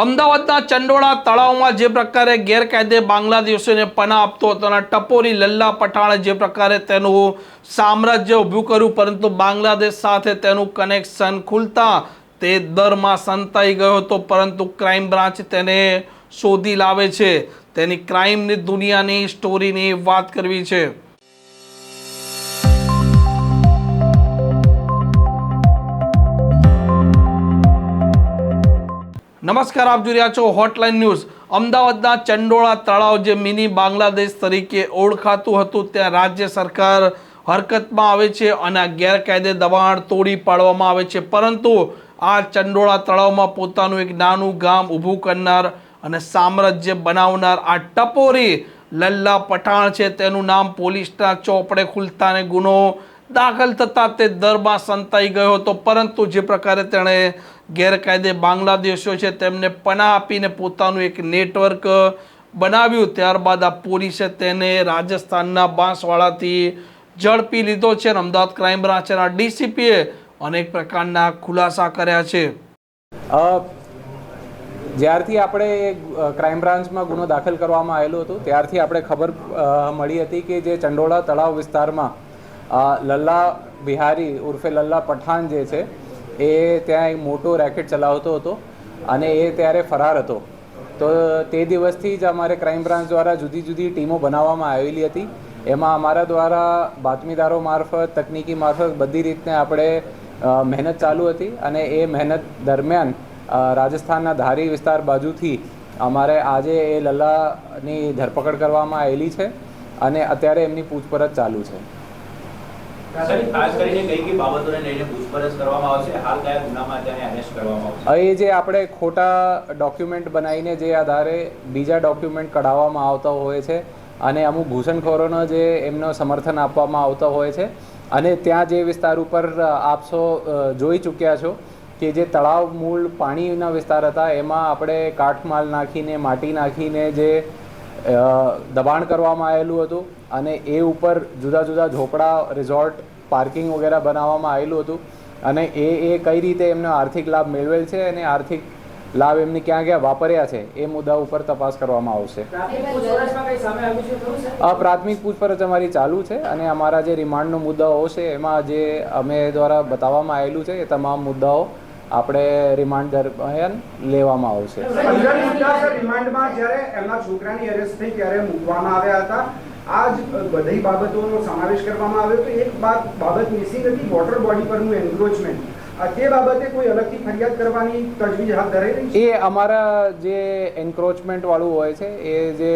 અમદાવાદના ચંડોળા તળાવમાં જે પ્રકારે ગેરકાયદે બાંગ્લાદેશીઓને પના આપતો હતો અને ટપોરી લલ્લા પઠાણે જે પ્રકારે તેનું સામ્રાજ્ય ઊભું કર્યું, પરંતુ બાંગ્લાદેશ સાથે તેનું કનેક્શન ખુલતા તે દરમાં સંતાઈ ગયો હતો, પરંતુ ક્રાઇમ બ્રાન્ચ તેને શોધી લાવે છે. તેની ક્રાઇમની દુનિયાની સ્ટોરીની વાત કરવી છે. નમસ્કાર, આપ જોઈ રહ્યા છો હોટલાઇન ન્યૂઝ અમદાવાદના ચંડોળા તળાવ જે મિની બાંગ્લાદેશ તરીકે ઓળખાતું હતું, ત્યાં રાજ્ય સરકાર હરકતમાં આવે છે અને આ ગેરકાયદે દબાણ તોડી પાડવામાં આવે છે. પરંતુ આ ચંડોળા તળાવમાં પોતાનું એક નાનું ગામ ઊભું કરનાર અને સામ્રાજ્ય બનાવનાર આ ટપોરી લલ્લા પઠાણ છે. તેનું નામ પોલીસના ચોપડે ખુલતાને ગુનો દાખલ થતાં તે દરમાં સંતાઈ ગયો હતો. પરંતુ જે પ્રકારે તેણે ગેરકાયદે બાંગ્લાદેશીઓ છે તેમને પના આપીને પોતાનું એક નેટવર્ક બનાવ્યું. ત્યારબાદ આ પોલીસે તેને રાજસ્થાનના બાંસવાડાથી ઝડપી લીધો છે અમદાવાદ ક્રાઇમ બ્રાન્ચના ડીસીપીએ અનેક પ્રકારના ખુલાસા કર્યા છે. જ્યારથી આપણે ક્રાઇમ બ્રાન્ચમાં ગુનો દાખલ કરવામાં આવેલો હતો, ત્યારથી આપણે ખબર મળી હતી કે જે ચંડોળા તળાવ વિસ્તારમાં લલ્લા બિહારી ઉર્ફે લલ્લા પઠાણ જે છે, એ ત્યાં એક મોટો રેકેટ ચલાવતો હતો અને એ ત્યારે ફરાર હતો. તો તે દિવસથી જ અમારે ક્રાઇમ બ્રાન્ચ દ્વારા જુદી જુદી ટીમો બનાવવામાં આવેલી હતી. એમાં અમારા દ્વારા બાતમીદારો મારફત, તકનીકી મારફત બધી રીતને આપણે મહેનત ચાલુ હતી અને એ મહેનત દરમિયાન રાજસ્થાનના ધારી વિસ્તાર બાજુથી અમારે આજે એ લલ્લાની ધરપકડ કરવામાં આવેલી છે અને અત્યારે એમની પૂછપરછ ચાલુ છે. એ જે આપણે ખોટા ડોક્યુમેન્ટ બનાવીને જે આધારે બીજા ડોક્યુમેન્ટ કઢાવવામાં આવતા હોય છે અને અમુક ઘૂસણખોરોનો જે એમનો સમર્થન આપવામાં આવતા હોય છે અને ત્યાં જે વિસ્તાર ઉપર આપશો જોઈ ચૂક્યા છો કે જે તળાવ, મૂળ, પાણીના વિસ્તાર હતા, એમાં આપણે કાઠમાલ નાખીને, માટી નાખીને જે દબાણ કરવામાં આવેલું હતું અને એ ઉપર જુદા જુદા ઝોપડા રિઝોર્ટ પાર્કિંગ વગેરે બનાવવામાં આવેલું હતું અને એ એ કઈ રીતે એમનો આર્થિક લાભ મેળવેલ છે અને આર્થિક લાભ એમને ક્યાં ક્યાં વાપર્યા છે એ મુદ્દા ઉપર તપાસ કરવામાં આવશે. આ પ્રાથમિક પૂછપરછ અમારી ચાલુ છે અને અમારા જે રિમાન્ડનો મુદ્દાઓ છે એમાં જે અમે દ્વારા બતાવવામાં આવેલું છે એ તમામ મુદ્દાઓ આપણે રિમાન્ડ દરમિયાન લેવામાં આવશે. રિમાન્ડમાં જ્યારે એમના છોકરાની અરેસ્ટ થઈ ત્યારે મૂકવામાં આવ્યા હતા. આજ બધી બાબતોનો સમાવેશ કરવામાં આવ્યો તો એક બાબ બાબત મિસિંગ હતી વોટર બોડી પરનું એન્ક્રોચમેન્ટ તે બાબતે કોઈ અલગથી ફરિયાદ કરવાની તજવીજ હાથ ધરાઈ રહી એ અમારા જે એન્ક્રોચમેન્ટ વાળું હોય છે એ જે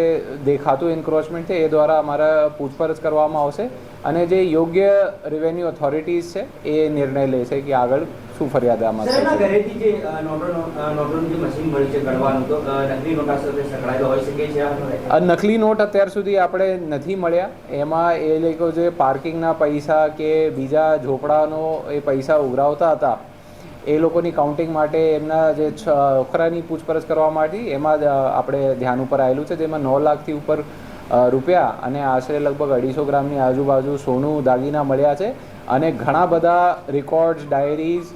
દેખાતું એન્ક્રોચમેન્ટ છે એ દ્વારા અમારા પૂછપરછ કરવામાં આવશે. અને જે યોગ્ય રેવન્યુ ઓથોરિટીઝ છે એ નિર્ણય લે છે કે આગળ શું ફરિયાદ આમાં ઘરેથી જે નોટોનો મશીન મળી છે ગણવાનું તો નકલી નોટા સાથે સંકળાયેલો હોઈ શકે છે આ આ નકલી નોટ અત્યાર સુધી આપણે નથી મળ્યા. એમાં એ લોકો જે પાર્કિંગના પૈસા કે બીજા ઝોપડાનો એ પૈસા ઉઘરાવતા હતા એ લોકોની કાઉન્ટિંગ માટે એમના જે છોકરાની પૂછપરછ કરવા માટે એમાં જ આપણે ધ્યાન ઉપર આવેલું છે જેમાં નવ લાખથી ઉપર રૂપિયા અને આશરે લગભગ અઢીસો ગ્રામની આજુબાજુ સોનું દાગીના મળ્યા છે અને ઘણા બધા રેકોર્ડ્સ ડાયરીઝ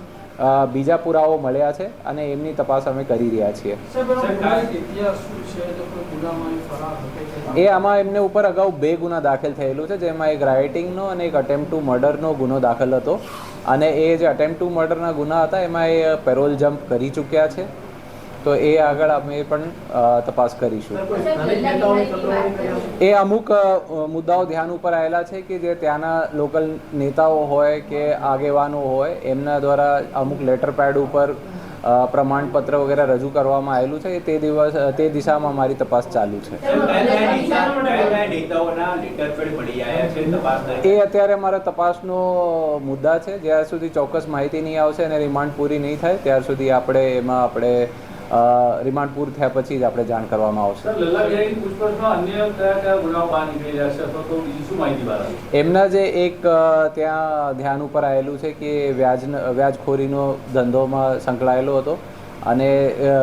બીજા પુરાવો મળ્યા છે અને એમની તપાસ અમે કરી રહ્યા છીએ. એ આમાં એમને ઉપર અગાઉ બે ગુના દાખલ થયેલું છે, જેમાં એક રાઇટિંગનો અને એક અટેમ્પ ટુ મર્ડરનો ગુનો દાખલ હતો. અને એ જે અટેમ્પ ટુ મર્ડરના ગુના હતા, એમાં એ પેરોલ જમ્પ કરી ચૂક્યા છે. તો એ આગળ અમે પણ તપાસ કરીશું. એ અમુક મુદ્દાઓ ધ્યાન ઉપર આવેલા છે કે જે ત્યાંના લોકલ નેતાઓ હોય કે આગેવાનો હોય એમના દ્વારા અમુક લેટર પેડ ઉપર પ્રમાણપત્ર વગેરે રજૂ કરવામાં આવેલું છે. તે દિવસ તે દિશામાં મારી તપાસ ચાલુ છે? એ અત્યારે મારા તપાસનો મુદ્દા છે. જ્યાર સુધી ચોક્કસ માહિતી નહીં આવશે અને રિમાન્ડ પૂરી નહીં થાય ત્યાર સુધી આપણે એમાં આપણે રિમાન્ડ પૂરું થયા પછી જ આપણે જાણ કરવામાં આવશે. એમના જે એક ત્યાં ધ્યાન ઉપર આવેલું છે કે વ્યાજ વ્યાજખોરીનો ધંધોમાં સંકળાયેલો હતો અને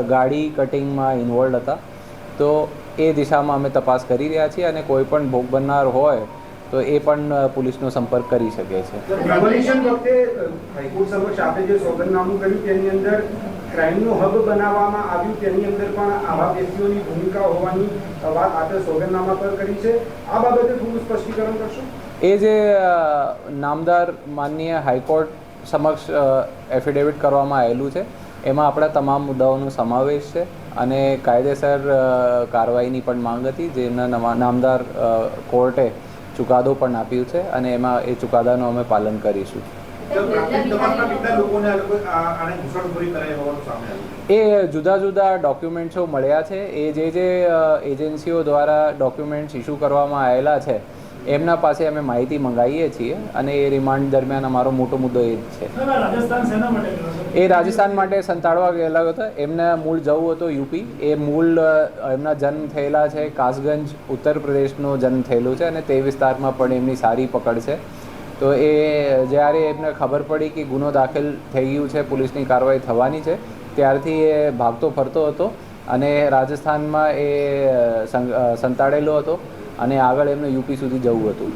ગાડી કટિંગમાં ઇન્વોલ્વ હતા. તો એ દિશામાં અમે તપાસ કરી રહ્યા છીએ અને કોઈ પણ ભોગ બનનાર હોય તો એ પણ પોલીસનો સંપર્ક કરી શકે છે. ડિમોલિશન વખતે હાઈકોર્ટ સમક્ષ આપે જે સોગંદનામું કર્યું તેની અંદર ક્રાઇમનું હબ બનાવવામાં આવ્યું તેની અંદર પણ આવા વ્યક્તિઓની ભૂમિકા હોવાની વાત આપે સોગંદનામા પર કરી છે. આ બાબતે થોડું સ્પષ્ટીકરણ કરશો? એ જે નામદાર માનનીય હાઈકોર્ટ સમક્ષ એફિડેવિટ કરવામાં આવેલું છે એમાં આપણા તમામ મુદ્દાઓનો સમાવેશ છે અને કાયદેસર કાર્યવાહીની પણ માંગ હતી જેના નામદાર કોર્ટે ચુકાદો પણ આપ્યું છે અને એમાં એ ચુકાદાનું અમે પાલન કરીશું. એ જુદા જુદા ડોક્યુમેન્ટ્સો મળ્યા છે. એ જે જે એજન્સીઓ દ્વારા ડોક્યુમેન્ટ્સ ઇસ્યુ કરવામાં આવેલા છે એમના પાસે અમે માહિતી મંગાવીએ છીએ અને એ રિમાન્ડ દરમિયાન અમારો મોટો મુદ્દો એ જ છે. એ રાજસ્થાન માટે સંતાડવા ગયેલા હતા. એમને મૂળ જવું હતું યુપી એ મૂળ એમના જન્મ થયેલા છે કાસગંજ ઉત્તર પ્રદેશનો જન્મ થયેલું છે અને તે વિસ્તારમાં પણ એમની સારી પકડ છે. તો એ જ્યારે એમને ખબર પડી કે ગુનો દાખલ થઈ ગયું છે પોલીસની કાર્યવાહી થવાની છે ત્યારથી એ ભાગતો ફરતો હતો અને રાજસ્થાનમાં એ સંતાડેલો હતો. અને આગળ એમને યુપી સુધી જવું હતું.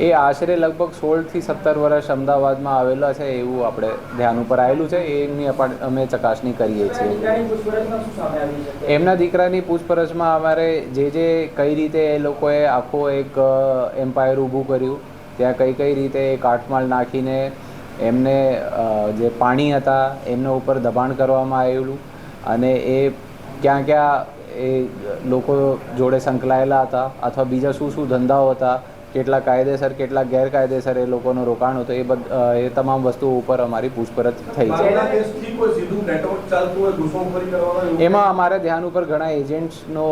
એ આશરે લગભગ સોળથી સત્તર વર્ષ અમદાવાદમાં આવેલા છે એવું આપણે ધ્યાન ઉપર આવેલું છે. એમની અમે ચકાસણી કરીએ છીએ. એમના દીકરાની પૂછપરછમાં અમારે જે જે કઈ રીતે એ લોકોએ આખો એક એમ્પાયર ઊભું કર્યું. ત્યાં કઈ કઈ રીતે એ કાટમાળ નાખીને એમને જે પાણી હતા એમના ઉપર દબાણ કરવામાં આવેલું. અને એ ક્યાં ક્યાં એ લોકો જોડે સંકળાયેલા હતા અથવા બીજા શું શું ધંધાઓ હતા કેટલા કાયદેસર કેટલા ગેરકાયદેસર એ લોકોનું રોકાણ હતું એ બધ એ તમામ વસ્તુઓ ઉપર અમારી પૂછપરછ થઈ છે. એમાં અમારા ધ્યાન ઉપર ઘણા એજન્ટ્સનો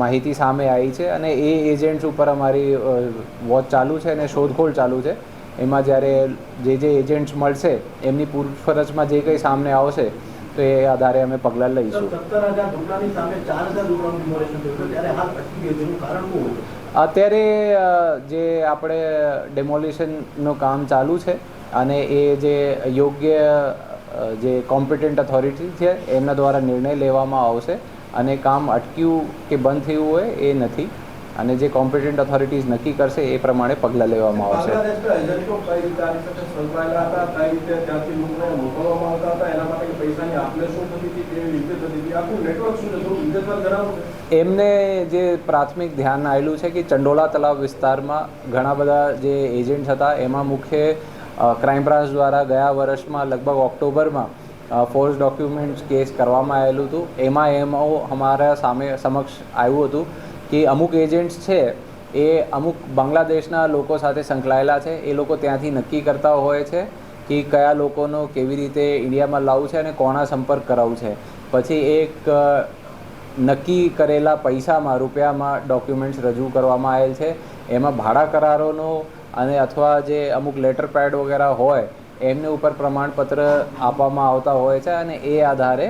માહિતી સામે આવી છે અને એ એજન્ટ્સ ઉપર અમારી વોચ ચાલુ છે અને શોધખોળ ચાલુ છે. એમાં જ્યારે જે જે એજન્ટ્સ મળશે એમની પૂછપરછમાં જે કંઈ સામે આવશે તો એ આધારે અમે પગલાં લઈશું. અત્યારે જે આપણે ડેમોલિશનનું કામ ચાલુ છે અને એ જે યોગ્ય જે કોમ્પિટન્ટ ઓથોરિટી છે એમના દ્વારા નિર્ણય લેવામાં આવશે અને કામ અટક્યું કે બંધ થયું હોય એ નથી. અને જે કોમ્પિટન્ટ ઓથોરિટીઝ નક્કી કરશે એ પ્રમાણે પગલાં લેવામાં આવશે. એજન્ટો એમને જે પ્રાથમિક ધ્યાન આવેલું છે કે ચંડોલા તલાવ વિસ્તારમાં ઘણા બધા જે એજન્ટ્સ હતા એમાં મુખ્ય ક્રાઇમ બ્રાન્ચ દ્વારા ગયા વર્ષમાં લગભગ ઓક્ટોબરમાં ફોર્સ ડોક્યુમેન્ટ્સ કેસ કરવામાં આવેલું હતું. એમાં એમાં અમારા સામે સમક્ષ આવ્યું હતું. કે અમુક એજન્ટ્સ છે, એ અમુક બાંગ્લાદેશના લોકો સાથે સંકળાયેલા છે, એ લોકો ત્યાંથી નક્કી કરતા હોય છે કે કયા લોકોનો કેવી રીતે ઇન્ડિયામાં લાવવું છે અને કોના સંપર્ક કરાવવું છે. પછી એક નક્કી કરેલા પૈસામાં, રૂપિયામાં ડોક્યુમેન્ટ્સ રજૂ કરવામાં આવેલ છે. એમાં ભાડા કરારોનો અને અથવા જે અમુક લેટર પેડ વગેરે હોય, એમને ઉપર પ્રમાણપત્ર આપવામાં આવતા હોય છે અને એ આધારે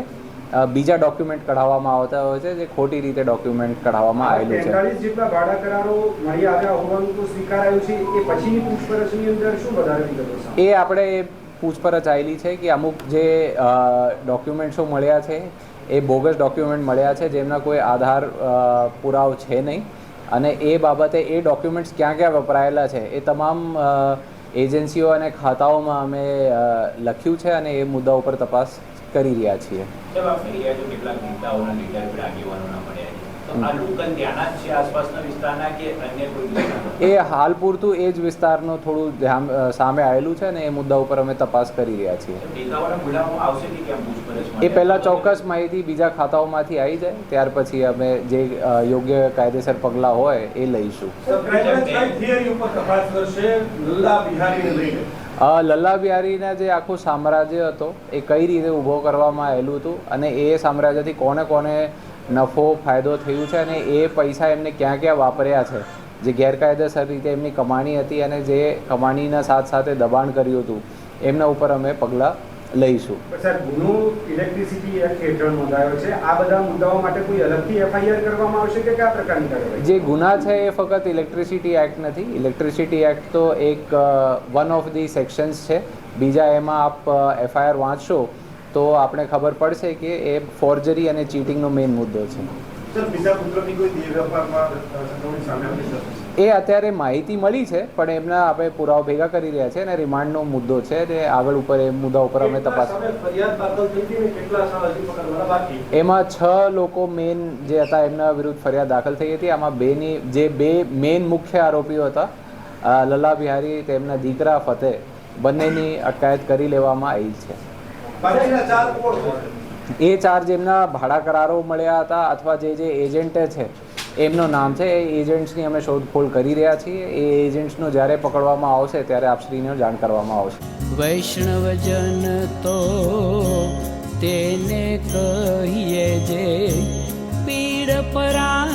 બીજા ડોક્યુમેન્ટ કઢાવવામાં આવતા હોય છે જે ખોટી રીતે ડોક્યુમેન્ટ કઢાવવામાં આવેલું છે. જેટલા ભાડા કરારો મળી આવ્યા હોવાનું તો સ્વીકારાયું છે એ પછીની પૂછપરછની અંદર શું વધારે એ આપણે પૂછપરછ આવેલી છે કે અમુક જે ડોક્યુમેન્ટ્સો મળ્યા છે એ બોગસ ડોક્યુમેન્ટ મળ્યા છે જેમના કોઈ આધાર પુરાવો છે નહીં. અને એ બાબતે એ ડોક્યુમેન્ટ્સ ક્યાં ક્યાં વપરાયેલા છે એ તમામ એજન્સીઓ અને ખાતાઓમાં અમે લખ્યું છે અને એ મુદ્દા ઉપર તપાસ કરી રહ્યા છીએ. એ હાલ પૂરતું એ જ વિસ્તારનું થોડું ધ્યાન સામે આવેલું છે ને એ મુદ્દા ઉપર અમે તપાસ કરી રહ્યા છીએ? એ પહેલાં ચોક્કસ માહિતી બીજા ખાતાઓમાંથી આવી જાય. ત્યાર પછી અમે જે યોગ્ય કાયદેસર પગલાં હોય એ લઈશું. લલ્લા બિહારીના જે આખું સામ્રાજ્ય હતો, એ કઈ રીતે ઊભો કરવામાં આવેલું હતું અને એ સામ્રાજ્યથી કોને કોને નફો, ફાયદો થયું છે અને એ પૈસા એમને ક્યાં ક્યાં વાપર્યા છે? જે ગેરકાયદેસર રીતે એમની કમાણી હતી અને જે કમાણીના સાથ સાથે દબાણ કર્યું હતું, એમના ઉપર અમે પગલાં લઈશું. ગુનો ઇલેક્ટ્રિસિટી એક્ટ હેઠળ નોંધાયો છે આ બધા મુદ્દાઓ માટે કોઈ અલગથી એફઆઈઆર કરવામાં આવશે કે કયા પ્રકારની કાર્યવાહી? જે ગુના છે એ ફક્ત ઇલેક્ટ્રિસિટી એક્ટ નથી. ઇલેક્ટ્રિસિટી એક્ટ તો એક વન ઓફ ધી સેક્શન્સ છે. બીજા એમાં આપ એફઆઈઆર વાંચશો તો આપણે ખબર પડશે કે એ ફોર્જરી અને ચીટિંગનો મેઇન મુદ્દો છે. સર બીજા પુત્રની કોઈ દેહ વેપારમાં સંડોવણી સામે આવી શકે એ અત્યારે માહિતી મળી છે પણ એમના આપણે પુરાવા ભેગા કરી રહ્યા છે અને રિમાન્ડનો મુદ્દો છે તે આગળ ઉપર એ મુદ્દા ઉપર અમે તપાસ એમાં છ લોકો મેન જે હતા એમના વિરુદ્ધ ફરિયાદ દાખલ થઈ હતી. આમાં બેની જે બે મેન મુખ્ય આરોપીઓ હતા લલા લલ્લા બિહારી તેમના દીકરા ફતેહ બંનેની અટકાયત કરી લેવામાં આવી છે? એ ચાર જેમના ભાડા કરારો મળ્યા હતા અથવા જે જે એજન્ટે છે એમનું નામ છે, એ એજન્ટ્સની અમે શોધખોળ કરી રહ્યા છીએ. એ એજન્ટ્સનો જ્યારે પકડવામાં આવશે, ત્યારે આપશ્રીને જાણ કરવામાં આવશે. વૈષ્ણવજન તો તેને કહીએ જે પીડ પરા